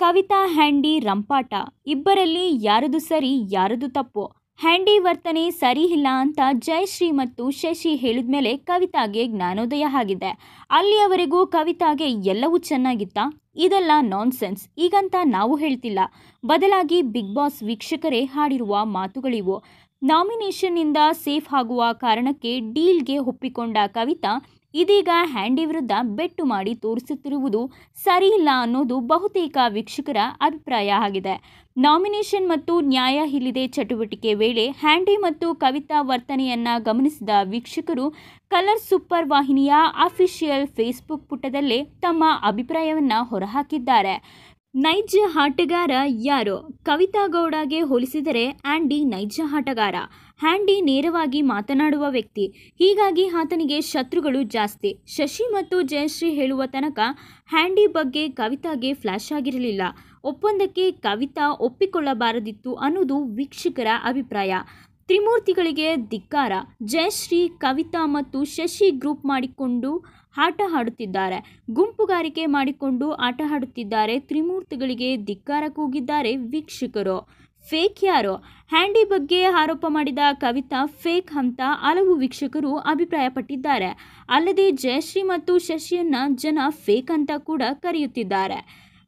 Kavita, handy, ರಂಪಾಟ, ಇಬ್ಬರಲ್ಲಿ ಯಾರದು ಸರಿ, ಯಾರದು ತಪ್ಪು? ಹ್ಯಾಂಡಿ ವರ್ತನೆ ಸರಿ ಇಲ್ಲ ಅಂತ ಜಯಶ್ರೀ ಮತ್ತು ಶಶಿ ಹೇಳಿದ್ಮೇಲೆ ಕವಿತಾಗೆ ಜ್ಞಾನೋದಯ ಆಗಿದೆ. ಅಲ್ಲಿಯವರೆಗೂ ಕವಿತಾಗೆ ಎಲ್ಲವೂ ಚೆನ್ನಾಗಿತ್ತಾ? ಇದೆಲ್ಲ ನಾನ್ಸೆನ್ಸ್. ಈಗಂತ ನಾವು ಹೇಳ್ತಿಲ್ಲ. ಬದಲಾಗಿ ಬಿಗ್ ಬಾಸ್ ವೀಕ್ಷಕರೇ ಹಾಡಿರುವ ಮಾತುಗಳಿವು. ನಾಮಿನೇಷನ್ನಿಂದ ಸೇಫ್ ಆಗುವ ಕಾರಣಕ್ಕೆ ಡೀಲ್ಗೆ ಒಪ್ಪಿಕೊಂಡ ಕವಿತಾ ಇದೀಗ ಹ್ಯಾಂಡಿ ವಿರುದ್ಧ ಬೆಟ್ಟು ಮಾಡಿ ತೋರಿಸುತ್ತಿರುವುದು ಸರಿಯಿಲ್ಲ ಅನ್ನೋದು ಬಹುತೇಕ ವೀಕ್ಷಕರ ಅಭಿಪ್ರಾಯ ಆಗಿದೆ. ನಾಮಿನೇಷನ್ ಮತ್ತು ನ್ಯಾಯ ಹಿಲಿದೆ ಚಟುವಟಿಕೆ ವೇಳೆ ಹ್ಯಾಂಡಿ ಮತ್ತು ಕವಿತಾ ವರ್ತನೆಯನ್ನ ಗಮನಿಸಿದ ವೀಕ್ಷಕರು, ಕಲರ್ ಸೂಪರ್ ವಾಹಿನಿಯ ಅಫಿಷಿಯಲ್ ಫೇಸ್ಬುಕ್ ಪುಟದಲ್ಲೇ ತಮ್ಮ ಅಭಿಪ್ರಾಯವನ್ನು ಹೊರಹಾಕಿದ್ದಾರೆ. ನೈಜ ಆಟಗಾರ ಯಾರು? ಕವಿತಾ ಗೌಡಗೆ ಹೋಲಿಸಿದರೆ ಆಂಡಿ ನೈಜ ಆಟಗಾರ. ಹ್ಯಾಂಡಿ ನೇರವಾಗಿ ಮಾತನಾಡುವ ವ್ಯಕ್ತಿ. ಹೀಗಾಗಿ ಆತನಿಗೆ ಶತ್ರುಗಳು ಜಾಸ್ತಿ. ಶಶಿ ಮತ್ತು ಜಯಶ್ರೀ ಹೇಳುವ ತನಕ ಹ್ಯಾಂಡಿ ಬಗ್ಗೆ ಕವಿತಾಗೆ ಫ್ಲ್ಯಾಶ್ ಆಗಿರಲಿಲ್ಲ. ಒಪ್ಪಂದಕ್ಕೆ ಕವಿತಾ ಒಪ್ಪಿಕೊಳ್ಳಬಾರದಿತ್ತು ಅನ್ನೋದು ವೀಕ್ಷಕರ ಅಭಿಪ್ರಾಯ. ತ್ರಿಮೂರ್ತಿಗಳಿಗೆ ಧಿಕ್ಕಾರ. ಜಯಶ್ರೀ, ಕವಿತಾ ಮತ್ತು ಶಶಿ ಗ್ರೂಪ್ ಮಾಡಿಕೊಂಡು ಆಟ ಆಡುತ್ತಿದ್ದಾರೆ. ಗುಂಪುಗಾರಿಕೆ ಮಾಡಿಕೊಂಡು ಆಟ ಆಡುತ್ತಿದ್ದಾರೆ. ತ್ರಿಮೂರ್ತಿಗಳಿಗೆ ಧಿಕ್ಕಾರ ಕೂಗಿದ್ದಾರೆ ವೀಕ್ಷಕರು. ಫೇಕ್ ಯಾರು? ಹ್ಯಾಂಡಿ ಬಗ್ಗೆ ಆರೋಪ ಮಾಡಿದ ಕವಿತಾ ಫೇಕ್ ಅಂತ ಹಲವು ವೀಕ್ಷಕರು ಅಭಿಪ್ರಾಯಪಟ್ಟಿದ್ದಾರೆ. ಅಲ್ಲದೆ ಜಯಶ್ರೀ ಮತ್ತು ಶಶಿಯನ್ನ ಜನ ಫೇಕ್ ಅಂತ ಕೂಡ ಕರೆಯುತ್ತಿದ್ದಾರೆ.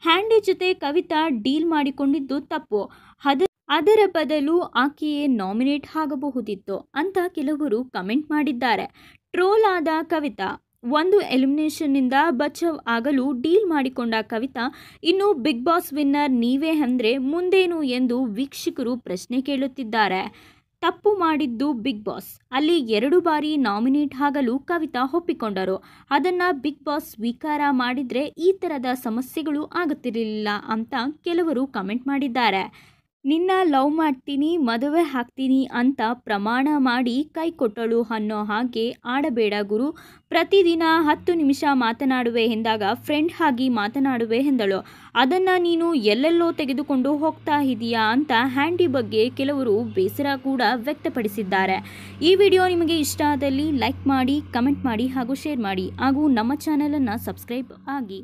ಹ್ಯಾಂಡಿ ಜೊತೆ ಕವಿತಾ ಡೀಲ್ ಮಾಡಿಕೊಂಡಿದ್ದು ತಪ್ಪು. ಅದ ಅದರ ಬದಲು ಆಕೆಯೇ ನಾಮಿನೇಟ್ ಆಗಬಹುದಿತ್ತು ಅಂತ ಕೆಲವರು ಕಮೆಂಟ್ ಮಾಡಿದ್ದಾರೆ. ಟ್ರೋಲ್ ಆದ ಕವಿತಾ ಒಂದು ಎಲಿಮಿನೇಷನ್ನಿಂದ ಬಚಾವ್ ಆಗಲು ಡೀಲ್ ಮಾಡಿಕೊಂಡ ಕವಿತಾ, ಇನ್ನು ಬಿಗ್ ಬಾಸ್ ವಿನ್ನರ್ ನೀವೇ ಅಂದರೆ ಮುಂದೇನು ಎಂದು ವೀಕ್ಷಕರು ಪ್ರಶ್ನೆ ಕೇಳುತ್ತಿದ್ದಾರೆ. ತಪ್ಪು ಮಾಡಿದ್ದು ಬಿಗ್ ಬಾಸ್ ಅಲ್ಲಿ ಎರಡು ಬಾರಿ ನಾಮಿನೇಟ್ ಆಗಲು ಕವಿತಾ ಒಪ್ಪಿಕೊಂಡರು. ಅದನ್ನು ಬಿಗ್ ಬಾಸ್ ಸ್ವೀಕಾರ ಮಾಡಿದರೆ ಈ ಥರದ ಸಮಸ್ಯೆಗಳು ಆಗುತ್ತಿರಲಿಲ್ಲ ಅಂತ ಕೆಲವರು ಕಮೆಂಟ್ ಮಾಡಿದ್ದಾರೆ. ನಿನ್ನ ಲವ್ ಮಾಡ್ತೀನಿ, ಮದುವೆ ಹಾಕ್ತೀನಿ ಅಂತ ಪ್ರಮಾಣ ಮಾಡಿ ಕೈ ಕೊಟ್ಟಳು ಅನ್ನೋ ಹಾಗೆ ಆಡಬೇಡ ಗುರು. ಪ್ರತಿದಿನ ಹತ್ತು ನಿಮಿಷ ಮಾತನಾಡುವೆ ಎಂದಾಗ ಫ್ರೆಂಡ್ ಆಗಿ ಮಾತನಾಡುವೆ ಎಂದಳು. ಅದನ್ನು ನೀನು ಎಲ್ಲೆಲ್ಲೋ ತೆಗೆದುಕೊಂಡು ಹೋಗ್ತಾ ಇದೀಯಾ ಅಂತ ಹ್ಯಾಂಡಿ ಬಗ್ಗೆ ಕೆಲವರು ಬೇಸರ ಕೂಡ ವ್ಯಕ್ತಪಡಿಸಿದ್ದಾರೆ. ಈ ವಿಡಿಯೋ ನಿಮಗೆ ಇಷ್ಟ ಆದಲ್ಲಿ ಲೈಕ್ ಮಾಡಿ ಕಮೆಂಟ್ ಮಾಡಿ ಹಾಗೂ ಶೇರ್ ಮಾಡಿ ಹಾಗೂ ನಮ್ಮ ಚಾನಲನ್ನು ಸಬ್ಸ್ಕ್ರೈಬ್ ಆಗಿ.